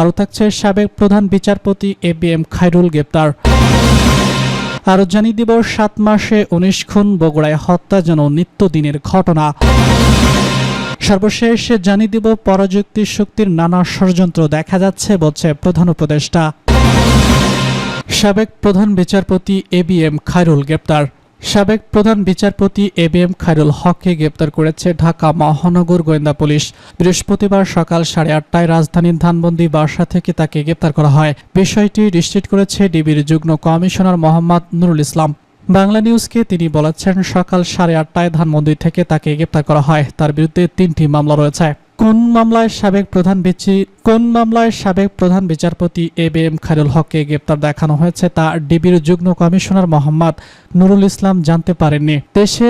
আরও থাকছে সাবেক প্রধান বিচারপতি এ বি এম খায়রুল গ্রেপ্তার। আরও জানিয়ে দিব, সাত মাসে উনিশ খুন, বগুড়ায় হত্যা যেন নিত্যদিনের ঘটনা। সর্বশেষ জানিয়ে দিব পরাযুক্তি শক্তির নানা ষড়যন্ত্র দেখা যাচ্ছে, বলছে প্রধান উপদেষ্টা। সাবেক প্রধান বিচারপতি এ বি এম খায়রুল গ্রেপ্তার। সাবেক প্রধান বিচারপতি এ বি এম খায়রুল হককে গ্রেপ্তার করেছে ঢাকা মহানগর গোয়েন্দা পুলিশ। বৃহস্পতিবার সকাল সাড়ে আটটায় রাজধানীর ধানবন্দি বাসা থেকে তাকে গ্রেপ্তার করা হয়। বিষয়টি নিশ্চিত করেছে ডিবির যুগ্ম কমিশনার মোহাম্মদ নুরুল ইসলাম। বাংলা নিউজকে তিনি বলেছেন, সকাল সাড়ে আটটায় ধানমন্দির থেকে তাকে গ্রেপ্তার করা হয়। তার বিরুদ্ধে তিনটি মামলা রয়েছে। কোন মামলায় সাবেক প্রধান বিচার কোন মামলায় সাবেক প্রধান বিচারপতি এ বি এম খায়রুল হককে গ্রেপ্তার দেখানো হয়েছে তা ডিবির যুগ্ম কমিশনার মোহাম্মদ নুরুল ইসলাম জানতে পারেননি। দেশে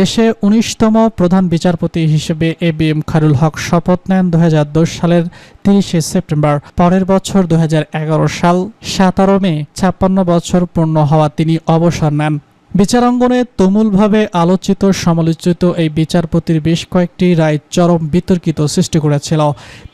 দেশে উনিশতম প্রধান বিচারপতি হিসেবে A B M Khairul Haque শপথ নেন দু হাজার দশ সালের তিরিশে সেপ্টেম্বর। পরের বছর দু হাজার এগারো সাল সাতারো মে ছাপ্পান্ন বছর পূর্ণ হওয়া তিনি অবসর নেন। বিচারাঙ্গনে তুমুলভাবে আলোচিত সমালোচিত এই বিচারপতির বেশ কয়েকটি রায় চরম বিতর্কিত সৃষ্টি করেছিল।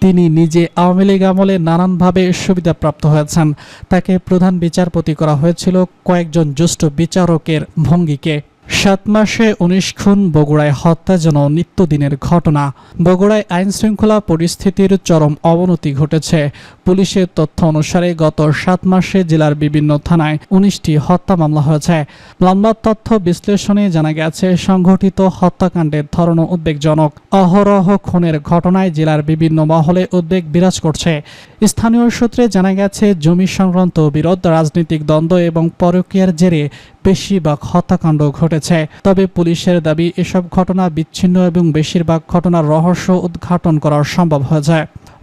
তিনি নিজে আওয়ামী লীগ আমলে নানানভাবে সুবিধাপ্রাপ্ত হয়েছেন। তাকে প্রধান বিচারপতি করা হয়েছিল কয়েকজন জ্যেষ্ঠ বিচারকের ভঙ্গিকে। সাত মাসে উনিশ খুন, বগুড়ায় হত্যা যেন নিত্যদিনের ঘটনা। বগুড়ায় আইন শৃঙ্খলা পরিস্থিতির চরম অবনতি ঘটেছে। পুলিশের তথ্য অনুসারে গত সাত মাসে জেলার বিভিন্ন থানায় উনিশটি হত্যা মামলা হয়েছে। মামলার তথ্য বিশ্লেষণে জানা গেছে, সংঘটিত হত্যাকাণ্ডের ধরন উদ্বেগজনক। অহরহ খুনের ঘটনায় জেলার বিভিন্ন মহলে উদ্বেগ বিরাজ করছে। স্থানীয় সূত্রে জানা গেছে, জমি সংক্রান্ত বিরোধ, রাজনৈতিক দ্বন্দ্ব এবং পরকীয়ার জেরে বেশিরভাগ হত্যাকাণ্ড ঘটেছে। তবে পুলিশের দাবি, এসব ঘটনা বিচ্ছিন্ন এবং বেশিরভাগ ঘটনার রহস্য উদ্ঘাটন করা সম্ভব হয়েছে।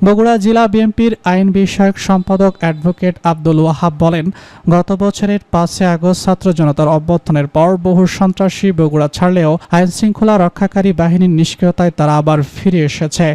বগুড়া জেলা বিএনপির আইন বিষয়ক সম্পাদক অ্যাডভোকেট আব্দুল ওয়াহাব বলেন, গত বছরের পাঁচে আগস্ট ছাত্র জনতার অভ্যর্থনের পর বহু সন্ত্রাসী বগুড়া ছাড়লেও আইন শৃঙ্খলা রক্ষাকারী বাহিনীর নিষ্ক্রিয়তায় তারা আবার ফিরে এসেছে।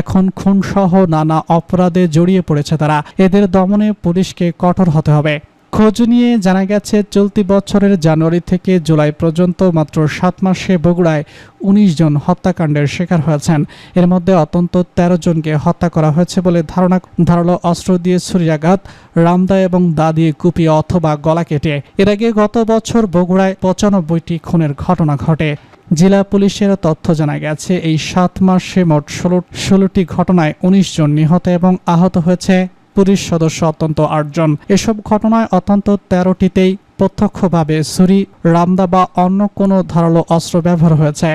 এখন খুনসহ নানা অপরাধে জড়িয়ে পড়েছে তারা। এদের দমনে পুলিশকে কঠোর হতে হবে। খোঁজ নিয়ে জানা গেছে, চলতি বছরের জানুয়ারি থেকে জুলাই পর্যন্ত মাত্র সাত মাসে বগুড়ায় উনিশ জন হত্যাকাণ্ডের শিকার হয়েছেন। এর মধ্যে অত্যন্ত তেরো জনকে হত্যা করা হয়েছে বলে ধারণা, ধারালো অস্ত্র দিয়ে ছুরিয়াঘাত, রামদা এবং দা দিয়ে কুপিয়ে অথবা গলা কেটে। এর আগে গত বছর বগুড়ায় পঁচানব্বইটি খুনের ঘটনা ঘটে। জেলা পুলিশের তথ্য জানা গেছে, এই সাত মাসে মোট ষোলো, ষোলোটি ঘটনায় উনিশ জন নিহত এবং আহত হয়েছে। পুলিশ সদস্য অত্যন্ত আটজন। এসব ঘটনায় অত্যন্ত তেরোটিতেই প্রত্যক্ষভাবে ছুরি, রামদা বা অন্য কোনো ধারালো অস্ত্র ব্যবহার হয়েছে।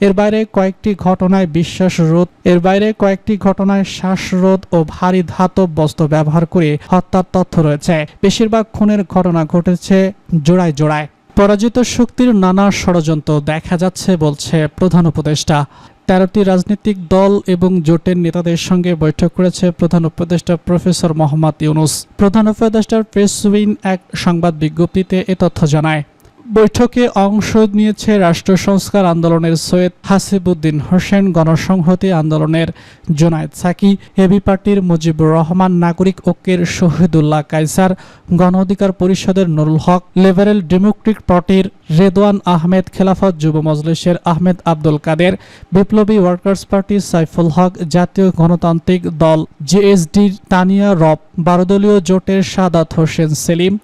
এর বাইরে কয়েকটি ঘটনায় বিশ্বাস রোধ, এর বাইরে কয়েকটি ঘটনায় শ্বাসরোধ ও ভারী ধাতব বস্ত্র ব্যবহার করে হত্যার তথ্য রয়েছে। বেশিরভাগ খুনের ঘটনা ঘটেছে জোড়ায় জোড়ায়। পরাজিত শক্তির নানা ষড়যন্ত্র দেখা যাচ্ছে, বলছে প্রধান উপদেষ্টা। তেরোটি রাজনৈতিক দল এবং জোটের নেতাদের সঙ্গে বৈঠক করেছে প্রধান উপদেষ্টা প্রফেসর মোহাম্মদ ইউনুস। প্রধান উপদেষ্টার প্রেস উইং এক সংবাদ বিজ্ঞপ্তিতে এ তথ্য জানায়। বৈঠকে অংশ নিয়েছে রাষ্ট্র সংস্কার আন্দোলনের সৈয়দ হাসিবুদ্দিন হোসেন, গণসংহতি আন্দোলনের জোনায়েদ সাকি, এবি পার্টির মুজিবুর রহমান, নাগরিক ঐক্যের শহীদুল্লাহ কাইসার গণ অধিকার পরিষদের নুরুল হক, লিবারেল ডেমোক্রেটিক পার্টির রেদওয়ান আহমেদ খেলাফত যুব মজলিসের আহমেদ আব্দুল কাদের, বিপ্লবী ওয়ার্কার্স পার্টি সাইফুল হক, জাতীয় গণতান্ত্রিক দল জেএসডির তানিয়া রব, বারোদলীয় জোটের সাদাত হোসেন সেলিম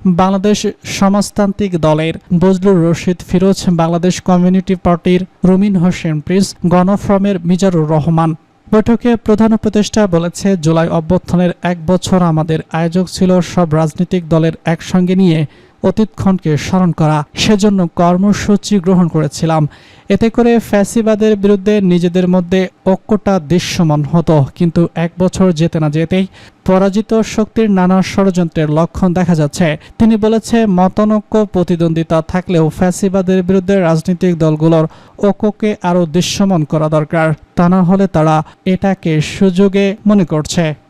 বাংলাদেশ সমাজতান্ত্রিক দলের বজলুর রশিদ ফিরোজ বাংলাদেশ কমিউনিটি পার্টির রুমিন হোসেন প্রিন্স গণফ্রমের মিজারুর রহমান। বৈঠকে প্রধান উপদেষ্টা বলেছে, জুলাই অভ্যর্থনের এক বছর আমাদের আয়োজক ছিল সব রাজনৈতিক দলের একসঙ্গে নিয়ে অতীতক্ষণকে স্মরণ করা। সেজন্য কর্মসূচি গ্রহণ করেছিলাম। এতে করে ফ্যাসিবাদের বিরুদ্ধে নিজেদের মধ্যে ঐক্যটা দৃশ্যমান হতো। কিন্তু এক বছর যেতে না যেতেই পরাজিত শক্তির নানা ষড়যন্ত্রের লক্ষণ দেখা যাচ্ছে। তিনি বলেছে, মতানৈক্য, প্রতিদ্বন্দ্বিতা থাকলেও ফ্যাসিবাদের বিরুদ্ধে রাজনৈতিক দলগুলোর ঐক্যকে আরও দৃশ্যমান করা দরকার। তা না হলে তারা এটাকে সুযোগে মনে করছে।